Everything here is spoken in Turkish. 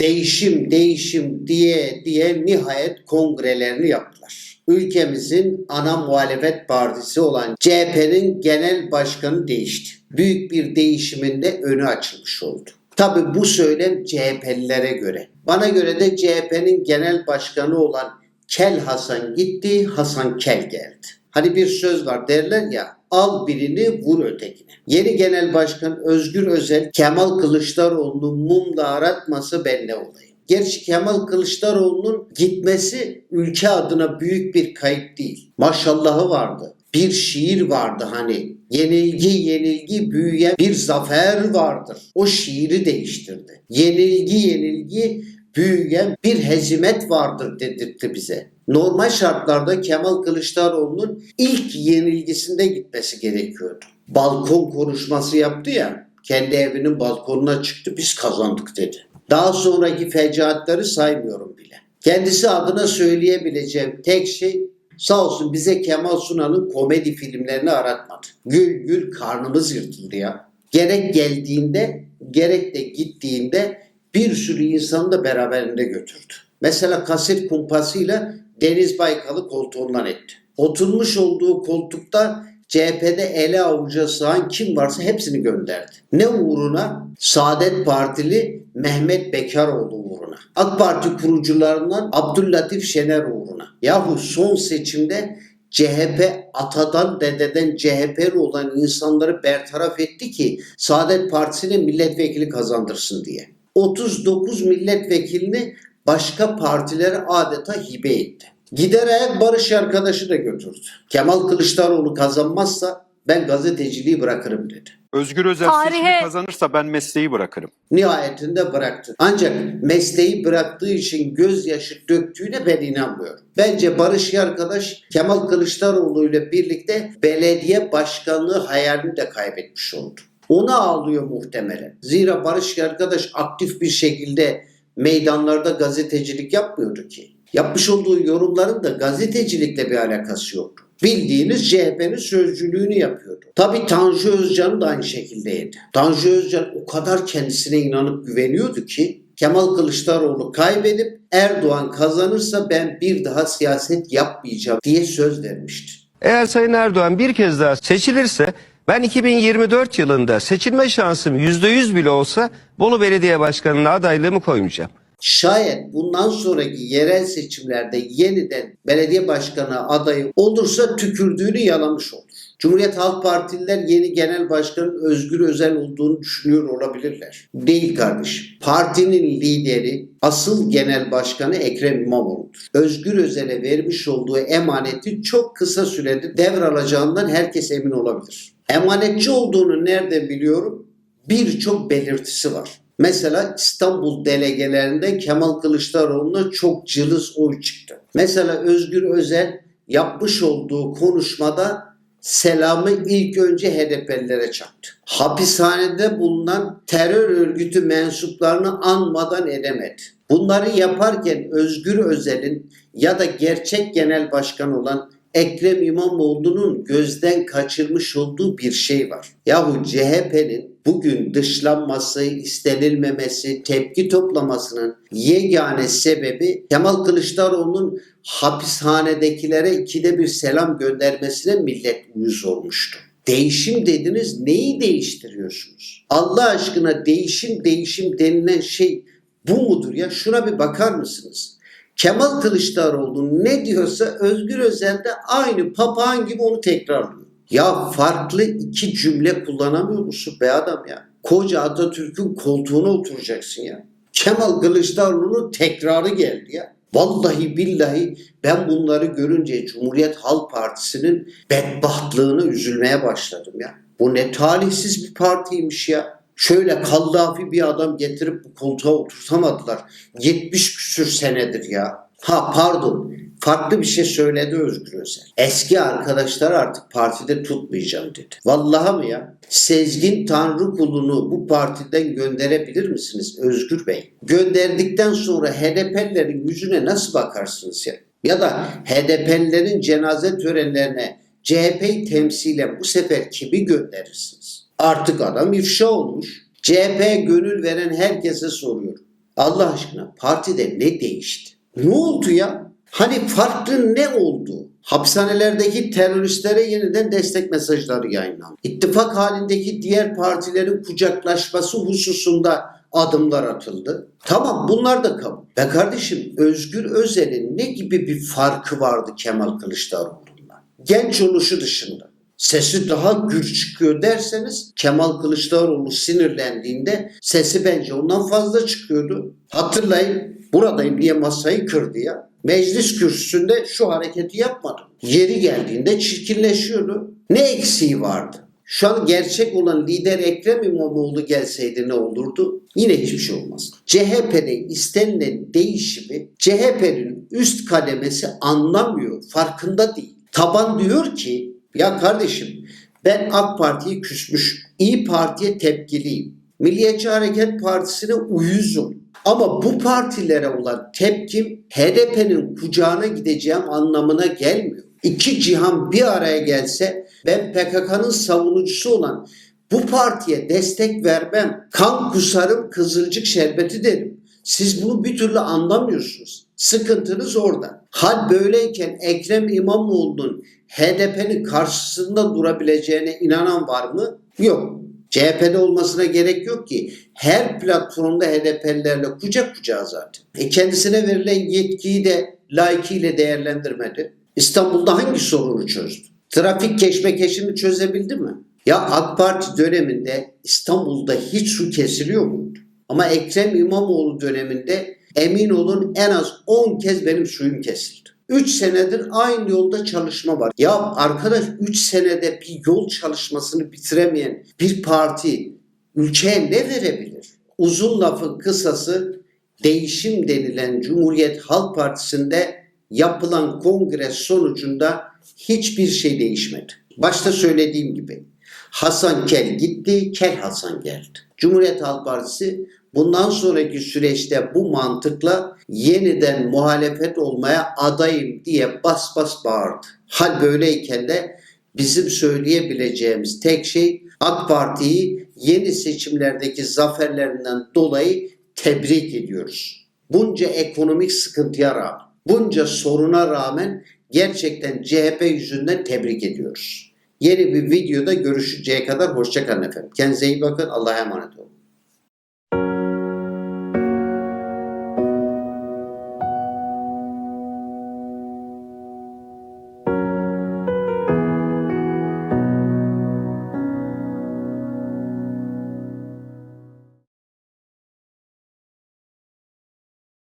değişim değişim diye diye nihayet kongrelerini yaptılar. Ülkemizin ana muhalefet partisi olan CHP'nin genel başkanı değişti. Büyük bir değişimin de önü açılmış oldu. Tabi bu söylem CHP'lilere göre. Bana göre de CHP'nin genel başkanı olan Kel Hasan gitti, Hasan Kel geldi. Hani bir söz var derler ya al birini vur ötekine. Yeni genel başkan Özgür Özel Kemal Kılıçdaroğlu'nu mumla aratması belli olayım. Gerçi Kemal Kılıçdaroğlu'nun gitmesi ülke adına büyük bir kayıp değil. Maşallahı vardı. Bir şiir vardı hani. Yenilgi yenilgi büyüyen bir zafer vardır. O şiiri değiştirdi. Yenilgi yenilgi büyüyen bir hezimet vardır dedirtti bize. Normal şartlarda Kemal Kılıçdaroğlu'nun ilk yenilgisinde gitmesi gerekiyordu. Balkon konuşması yaptı ya, kendi evinin balkonuna çıktı biz kazandık dedi. Daha sonraki fecaatleri saymıyorum bile. Kendisi adına söyleyebileceğim tek şey sağ olsun bize Kemal Sunal'ın komedi filmlerini aratmadı. Gül gül karnımız yırtıldı ya. Gerek geldiğinde gerek de gittiğinde bir sürü insanı da beraberinde götürdü. Mesela kaset kumpasıyla Deniz Baykal'ı koltuğundan etti. Oturmuş olduğu koltukta CHP'de ele avuca sığan kim varsa hepsini gönderdi. Ne uğruna? Saadet Partili Mehmet Bekaroğlu uğruna. AK Parti kurucularından Abdüllatif Şener uğruna. Yahu son seçimde CHP atadan dededen CHP'li olan insanları bertaraf etti ki Saadet Partisi'ne milletvekili kazandırsın diye. 39 milletvekilini başka partilere adeta hibe etti. Gider ayak barış arkadaşı da götürdü. Kemal Kılıçdaroğlu kazanmazsa ben gazeteciliği bırakırım dedi. Özgür Özel Tarihe- seçimi kazanırsa ben mesleği bırakırım. Nihayetinde bıraktı. Ancak mesleği bıraktığı için gözyaşı döktüğüne ben inanmıyorum. Bence Barış arkadaş Kemal Kılıçdaroğlu ile birlikte belediye başkanlığı hayalini de kaybetmiş oldu. Ona ağlıyor muhtemelen. Zira Barış arkadaş aktif bir şekilde meydanlarda gazetecilik yapmıyordu ki. Yapmış olduğu yorumların da gazetecilikle bir alakası yoktu. Bildiğiniz CHP'nin sözcülüğünü yapıyordu. Tabii Tanju Özcan da aynı şekildeydi. Tanju Özcan o kadar kendisine inanıp güveniyordu ki Kemal Kılıçdaroğlu kaybedip Erdoğan kazanırsa ben bir daha siyaset yapmayacağım diye söz vermişti. Eğer Sayın Erdoğan bir kez daha seçilirse ben 2024 yılında seçilme şansım %100 bile olsa Bolu Belediye Başkanı'na adaylığımı koymayacağım. Şayet bundan sonraki yerel seçimlerde yeniden belediye başkanı adayı olursa tükürdüğünü yalamış olur. Cumhuriyet Halk Partililer yeni genel başkanın Özgür Özel olduğunu düşünüyor olabilirler. Değil kardeşim. Partinin lideri asıl genel başkanı Ekrem İmamoğlu'dur. Özgür Özel'e vermiş olduğu emaneti çok kısa sürede devralacağından herkes emin olabilir. Emanetçi olduğunu nereden biliyorum? Birçok belirtisi var. Mesela İstanbul delegelerinde Kemal Kılıçdaroğlu'na çok cılız oy çıktı. Mesela Özgür Özel yapmış olduğu konuşmada selamı ilk önce HDP'lilere çaktı. Hapishanede bulunan terör örgütü mensuplarını anmadan edemedi. Bunları yaparken Özgür Özel'in ya da gerçek genel başkan olan Ekrem İmamoğlu'nun gözden kaçırmış olduğu bir şey var. Yahu CHP'nin bugün dışlanması, istenilmemesi, tepki toplamasının yegane sebebi Kemal Kılıçdaroğlu'nun hapishanedekilere ikide bir selam göndermesine millet uyuz olmuştu. Değişim dediniz neyi değiştiriyorsunuz? Allah aşkına değişim değişim denilen şey bu mudur ya? Şuna bir bakar mısınız? Kemal Kılıçdaroğlu ne diyorsa Özgür Özel de aynı papağan gibi onu tekrarlıyor. Ya farklı iki cümle kullanamıyor musun be adam ya? Koca Atatürk'ün koltuğuna oturacaksın ya. Kemal Kılıçdaroğlu'nun tekrarı geldi ya. Vallahi billahi ben bunları görünce Cumhuriyet Halk Partisi'nin bedbahtlığına üzülmeye başladım ya. Bu ne talihsiz bir partiymiş ya. Şöyle kallafi bir adam getirip bu koltuğa oturtamadılar. 70 küsür senedir ya. Ha pardon farklı bir şey söyledi Özgür Özel. Eski arkadaşlar artık partide tutmayacağım dedi. Vallahi mı ya? Sezgin Tanrı kulunu bu partiden gönderebilir misiniz Özgür Bey? Gönderdikten sonra HDP'lilerin yüzüne nasıl bakarsınız ya? Ya da HDP'lilerin cenaze törenlerine CHP'yi temsilen bu sefer kimi gönderirsiniz? Artık adam ifşa olmuş. CHP gönül veren herkese soruyor. Allah aşkına partide ne değişti? Ne oldu ya? Hani farklı ne oldu? Hapishanelerdeki teröristlere yeniden destek mesajları yayınlandı. İttifak halindeki diğer partilerin kucaklaşması hususunda adımlar atıldı. Tamam bunlar da kabul. Be kardeşim Özgür Özel'in ne gibi bir farkı vardı Kemal Kılıçdaroğlu'ndan? Genç oluşu dışında. Sesi daha gür çıkıyor derseniz Kemal Kılıçdaroğlu sinirlendiğinde sesi bence ondan fazla çıkıyordu. Hatırlayın buradayım diye masayı kırdı ya. Meclis kürsüsünde şu hareketi yapmadı. Yeri geldiğinde çirkinleşiyordu. Ne eksiği vardı? Şu an gerçek olan lider Ekrem İmamoğlu gelseydi ne olurdu? Yine hiçbir şey olmaz. CHP'de istenilen değişimi CHP'nin üst kademesi anlamıyor, farkında değil. Taban diyor ki ya kardeşim ben AK Parti'ye küsmüş, İyi Parti'ye tepkiliyim. Milliyetçi Hareket Partisi'ne uyuzum. Ama bu partilere olan tepkim HDP'nin kucağına gideceğim anlamına gelmiyor. İki cihan bir araya gelse ben PKK'nın savunucusu olan bu partiye destek vermem. Kan kusarım kızılcık şerbeti derim. Siz bunu bir türlü anlamıyorsunuz. Sıkıntınız orada. Hal böyleyken Ekrem İmamoğlu'nun HDP'nin karşısında durabileceğine inanan var mı? Yok. CHP'de olmasına gerek yok ki. Her platformda HDP'lilerle kucak kucağa zaten. E kendisine verilen yetkiyi de layıkıyla değerlendirmedi. İstanbul'da hangi sorunu çözdü? Trafik keşmekeşini çözebildi mi? Ya AK Parti döneminde İstanbul'da hiç su kesiliyor muydu? Ama Ekrem İmamoğlu döneminde emin olun en az 10 kez benim suyum kesildi. 3 senedir aynı yolda çalışma var. Ya arkadaş 3 senede bir yol çalışmasını bitiremeyen bir parti ülkeye ne verebilir? Uzun lafın kısası değişim denilen Cumhuriyet Halk Partisi'nde yapılan kongre sonucunda hiçbir şey değişmedi. Başta söylediğim gibi Hasan Kel gitti, Kel Hasan geldi. Cumhuriyet Halk Partisi bundan sonraki süreçte bu mantıkla yeniden muhalefet olmaya adayım diye bas bas bağırdı. Hal böyleyken de bizim söyleyebileceğimiz tek şey AK Parti'yi yeni seçimlerdeki zaferlerinden dolayı tebrik ediyoruz. Bunca ekonomik sıkıntıya rağmen, bunca soruna rağmen gerçekten CHP yüzünden tebrik ediyoruz. Yeni bir videoda görüşeceğe kadar hoşçakalın efendim. Kendinize iyi bakın. Allah'a emanet olun.